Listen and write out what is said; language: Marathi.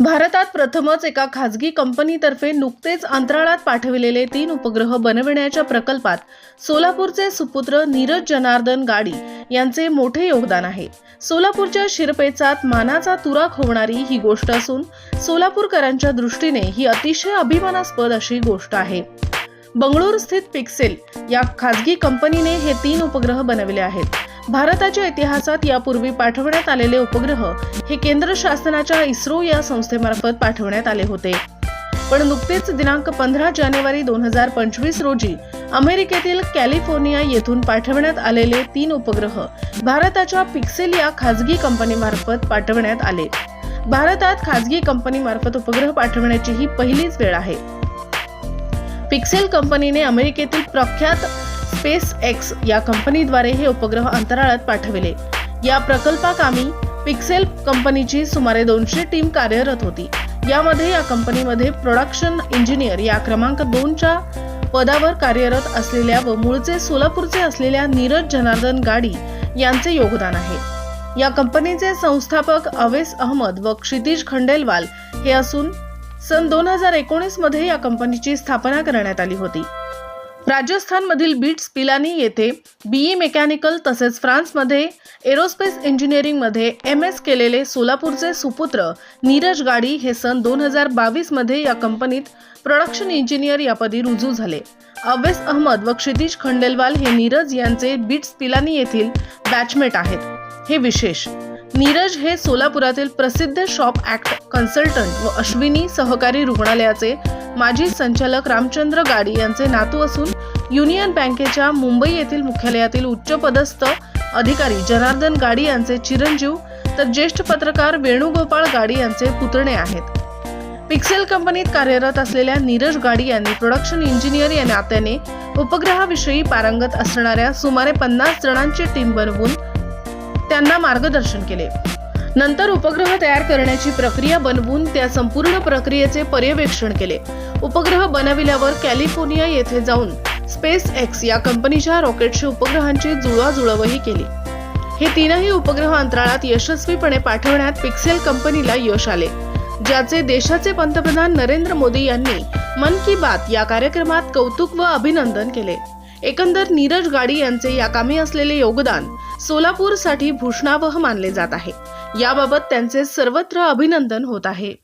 भारतात प्रथमच एका खाजगी कंपनीतर्फे नुकतेच अंतराळात पाठविलेले तीन उपग्रह बनविण्याच्या प्रकल्पात सोलापूरचे सुपुत्र नीरज जनार्दन गाडी यांचे मोठे योगदान आहे. सोलापूरच्या शिरपेचात मानाचा तुरा खोवणारी ही गोष्ट असून सोलापूरकरांच्या दृष्टीने ही अतिशय अभिमानास्पद अशी गोष्ट आहे. बंगळूर स्थित पिक्सेल या खाजगी कंपनीने हे तीन उपग्रह बनविले आहेत. भारताच्या इतिहासात यापूर्वी पाठवण्यात आलेले उपग्रह हे केंद्र शासनाच्या इस्रो या संस्थेमार्फत पाठवण्यात आले होते. पण नुकतेच दिनांक पंधरा जानेवारी दोन हजार पंचवीस रोजी अमेरिकेतील कॅलिफोर्निया येथून पाठवण्यात आलेले तीन उपग्रह भारताच्या पिक्सेल या खाजगी कंपनीमार्फत पाठवण्यात आले. भारतात खाजगी कंपनीमार्फत उपग्रह पाठवण्याची ही पहिलीच वेळ आहे. पिक्सेल कंपनीने अमेरिकेतील प्रख्यात स्पेस एक्स या कंपनीद्वारे हे उपग्रह अंतराळात पाठविले. या प्रकल्पाकामी पिक्सेल कंपनीची सुमारे दोनशे टीम कार्यरत होती. यामध्ये या कंपनीमध्ये प्रोडक्शन इंजिनियर या क्रमांक दोनच्या पदावर कार्यरत असलेल्या व मूळचे सोलापूरचे असलेल्या नीरज जनार्दन गाडी यांचे योगदान आहे. या कंपनीचे संस्थापक अवेस अहमद व क्षितिज खंडेलवाल हे असून सन दोन हजार एकोणीसमध्ये या कंपनीची स्थापना करण्यात आली होती. राजस्थानमधील बीट्स पिलानी येथे बीई मेकॅनिकल तसेच फ्रान्समध्ये एरोस्पेस इंजिनिअरिंगमध्ये एम एस केलेले सोलापूरचे सुपुत्र नीरज गाडी हे सन दोन हजार बावीसमध्ये या कंपनीत प्रोडक्शन इंजिनियर यापदी रुजू झाले. अवेस अहमद व क्षितिश खंडेलवाल हे नीरज यांचे बीट्स पिलानी येथील बॅचमेट आहेत. हे विशेष. नीरज हे सोलापुरातील प्रसिद्ध शॉप ऍक्ट कन्सल्टंट व अश्विनी सहकारी रुग्णालयाचे माजी संचालक रामचंद्र गाडी यांचे नातू असून युनियन बँकेच्या मुंबई येथील मुख्यालयातील उच्चपदस्थ अधिकारी जनार्दन गाडी यांचे चिरंजीव तर ज्येष्ठ पत्रकार वेणुगोपाळ गाडी यांचे पुतणे आहेत. पिक्सेल कंपनीत कार्यरत असलेल्या नीरज गाडी यांनी प्रोडक्शन इंजिनियर या नात्याने उपग्रहाविषयी पारंगत असणाऱ्या सुमारे पन्नास जणांची टीम बनवून त्यांना मार्गदर्शन केले. नंतर उपग्रह तयार करण्याची प्रक्रिया बनवून त्या संपूर्ण प्रक्रियेचे पर्यवेक्षण केले. उपग्रह बनविल्यावर कॅलिफोर्निया येथे जाऊन स्पेस एक्स या कंपनीच्या रॉकेटशी उपग्रहांची जुळवाजुळवही केली. हे तीनही उपग्रह अंतराळात यशस्वीपणे पाठवण्यात पिक्सेल कंपनीला यश आले ज्याचे देशाचे पंतप्रधान नरेंद्र मोदी यांनी मन की बात या कार्यक्रमात कौतुक व अभिनंदन केले. एकंदर नीरज गाडी यांचे या कामी असलेले योगदान सोलापूरसाठी भूषणावह मानले जात आहे. याबाबत त्यांचे सर्वत्र अभिनंदन होत आहे.